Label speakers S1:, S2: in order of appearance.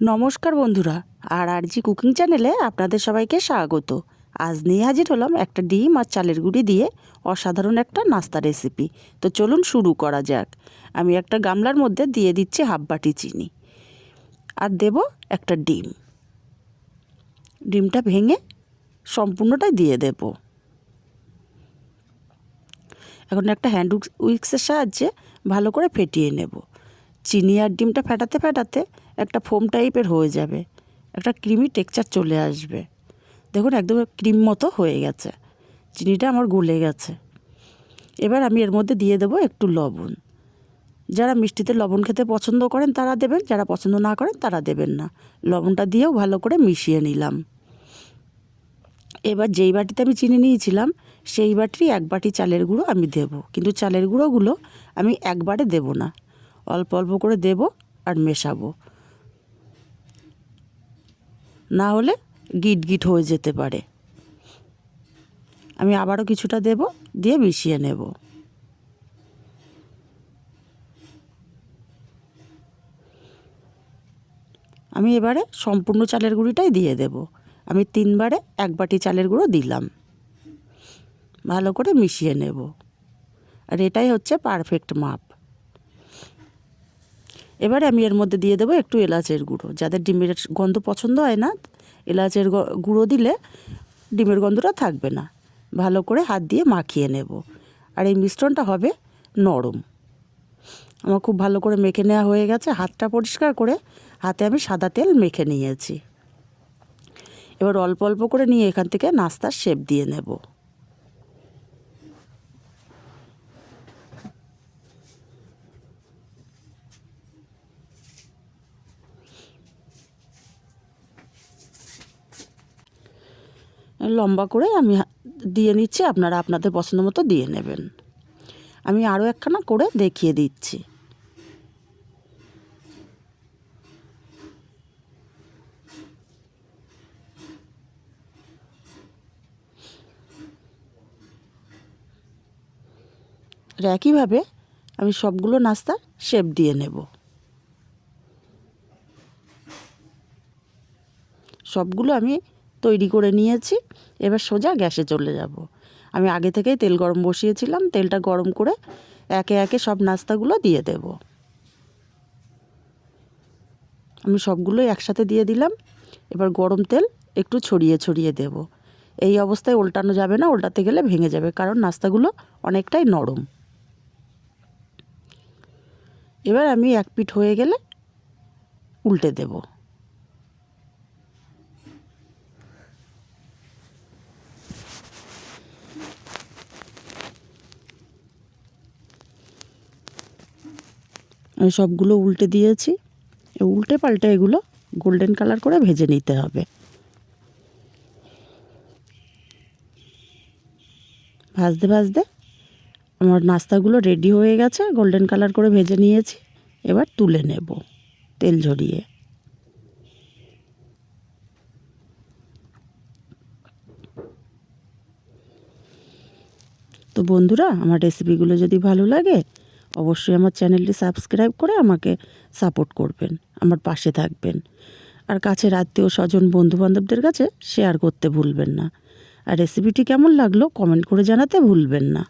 S1: নমস্কার বন্ধুরা, আর আর জি কুকিং চ্যানেলে আপনাদের সবাইকে স্বাগত। আজ নিয়ে হাজির হলাম একটা ডিম আর চালের গুঁড়ি দিয়ে অসাধারণ একটা নাস্তা রেসিপি। তো চলুন শুরু করা যাক। আমি একটা গামলার মধ্যে দিয়ে দিচ্ছি হাফ বাটি চিনি। আর দেব একটা ডিম। ডিমটা ভেঙে সম্পূর্ণটাই দিয়ে দেব। এখন একটা হ্যান্ড উইক্সের সাহায্যে ভালো করে ফেটিয়ে নেব। চিনি আর ডিমটা ফেটাতে ফেটাতে একটা ফোম টাইপের হয়ে যাবে। একটা ক্রিমি টেক্সচার চলে আসবে। দেখুন, একদম ক্রিম মতো হয়ে গেছে। চিনিটা আমার গলে গেছে। এবার আমি এর মধ্যে দিয়ে দেবো একটু লবণ। যারা মিষ্টিতে লবণ খেতে পছন্দ করেন, তারা দেবেন। যারা পছন্দ না করেন, তারা দেবেন না। লবণটা দিয়েও ভালো করে মিশিয়ে নিলাম। এবার যেই বাটিতে আমি চিনি নিয়েছিলাম, সেই বাটির এক বাটি চালের গুঁড়ো আমি দেব। কিন্তু চালের গুঁড়োগুলো আমি একবারে দেব না। অল্প অল্প করে দেব আর মেশাবো। না হলে গিট গিট হয়ে যেতে পারে। আমি আবারও কিছুটা দেব, দিয়ে মিশিয়ে নেব। আমি এবারে সম্পূর্ণ চালের গুঁড়িটাই দিয়ে দেব। আমি তিনবারে এক বাটি চালের গুঁড়ো দিলাম। ভালো করে মিশিয়ে নেব। আর এটাই হচ্ছে পারফেক্ট মাপ। এবারে আমি এর মধ্যে দিয়ে দেবো একটু এলাচের গুঁড়ো। যাদের ডিমের গন্ধ পছন্দ হয় না, এলাচের গুঁড়ো দিলে ডিমের গন্ধটা থাকবে না। ভালো করে হাত দিয়ে মাখিয়ে নেব। আর এই মিশ্রণটা হবে নরম। আমার খুব ভালো করে মেখে নেওয়া হয়ে গেছে। হাতটা পরিষ্কার করে হাতে আমি সাদা তেল মেখে নিয়েছি। এবার অল্প অল্প করে নিয়ে এখান থেকে নাস্তার শেপ দিয়ে নেব। লম্বা করে আমি দিয়ে নিচ্ছি, আপনারা আপনাদের পছন্দ মতো দিয়ে নেবেন। আমি আরও একখানা করে দেখিয়ে দিচ্ছি। একইভাবে আমি সবগুলো নাস্তা শেপ দিয়ে নেব। সবগুলো আমি তৈরি করে নিয়েছি। এবার সোজা গ্যাসে চলে যাব। আমি আগে থেকেই তেল গরম বসিয়েছিলাম। তেলটা গরম করে একে একে সব নাস্তাগুলো দিয়ে দেব। আমি সবগুলো একসাথে দিয়ে দিলাম। এবার গরম তেল একটু ছড়িয়ে ছড়িয়ে দেব। এই অবস্থায় উল্টানো যাবে না, উল্টাতে গেলে ভেঙে যাবে, কারণ নাস্তাগুলো অনেকটাই নরম। এবার আমি এক পিঠ হয়ে গেলে উল্টে দেবো। সবগুলো উল্টে দিয়েছি। উল্টে পাল্টে এগুলো গোল্ডেন কালার করে ভেজে নিতে হবে। ভাজতে ভাজতে আমার নাস্তাগুলো রেডি হয়ে গেছে গোল্ডেন কালার করে ভেজে নিয়েছি। এবার তুলে নেব তেল ঝরিয়ে। তো বন্ধুরা, আমার রেসিপিগুলো যদি ভালো লাগে অবশ্যই আমার চ্যানেলটি সাবস্ক্রাইব করে আমাকে সাপোর্ট করবেন, আমার পাশে থাকবেন। আর কাছের আত্মীয় স্বজন, বন্ধুবান্ধবদের কাছে শেয়ার করতে ভুলবেন না। আর রেসিপিটি কেমন লাগল কমেন্ট করে জানাতে ভুলবেন না।